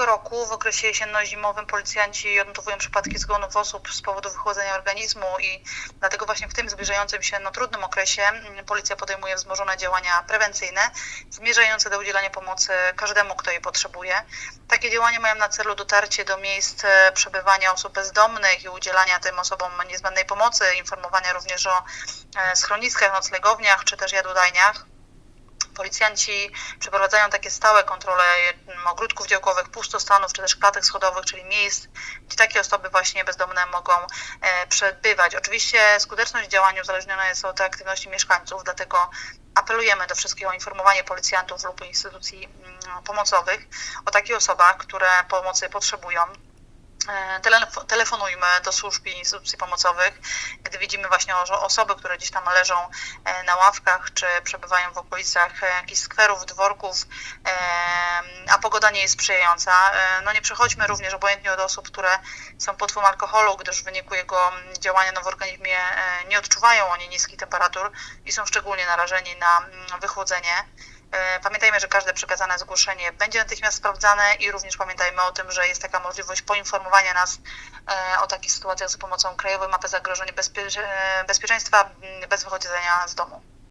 roku w okresie jesienno-zimowym policjanci odnotowują przypadki zgonów osób z powodu wychłodzenia organizmu i dlatego właśnie w tym zbliżającym się no, trudnym okresie mm, policja podejmuje wzmożone działania prewencyjne zmierzające do udzielania pomocy każdemu, kto jej potrzebuje. Takie działania mają na celu dotarcie do miejsc e, przebywania osób bezdomnych i udzielania tym osobom niezbędnej pomocy, informowania również o e, schroniskach, noclegowniach czy też jadłodajniach. Policjanci przeprowadzają takie stałe kontrole ogródków działkowych, pustostanów czy też klatek schodowych, czyli miejsc, gdzie takie osoby właśnie bezdomne mogą e, przebywać. Oczywiście skuteczność działania uzależniona jest od aktywności mieszkańców, dlatego apelujemy do wszystkich o informowanie policjantów lub instytucji pomocowych o takich osobach, które pomocy potrzebują. E, telefo- Telefonujmy do służb i instytucji pomocowych, gdy widzimy właśnie osoby, które gdzieś tam leżą e, na ławkach, czy przebywają w okolicach e, jakichś skwerów, dworków, a pogoda nie jest sprzyjająca. No nie przechodźmy również obojętnie od osób, które są pod wpływem alkoholu, gdyż w wyniku jego działania no, w organizmie nie odczuwają oni niskich temperatur i są szczególnie narażeni na mm, wychłodzenie. E, Pamiętajmy, że każde przekazane zgłoszenie będzie natychmiast sprawdzane i również pamiętajmy o tym, że jest taka możliwość poinformowania nas e, o takich sytuacjach za pomocą Krajowej Mapy Zagrożeń Bezpie- e, Bezpieczeństwa bez wychodzenia z domu.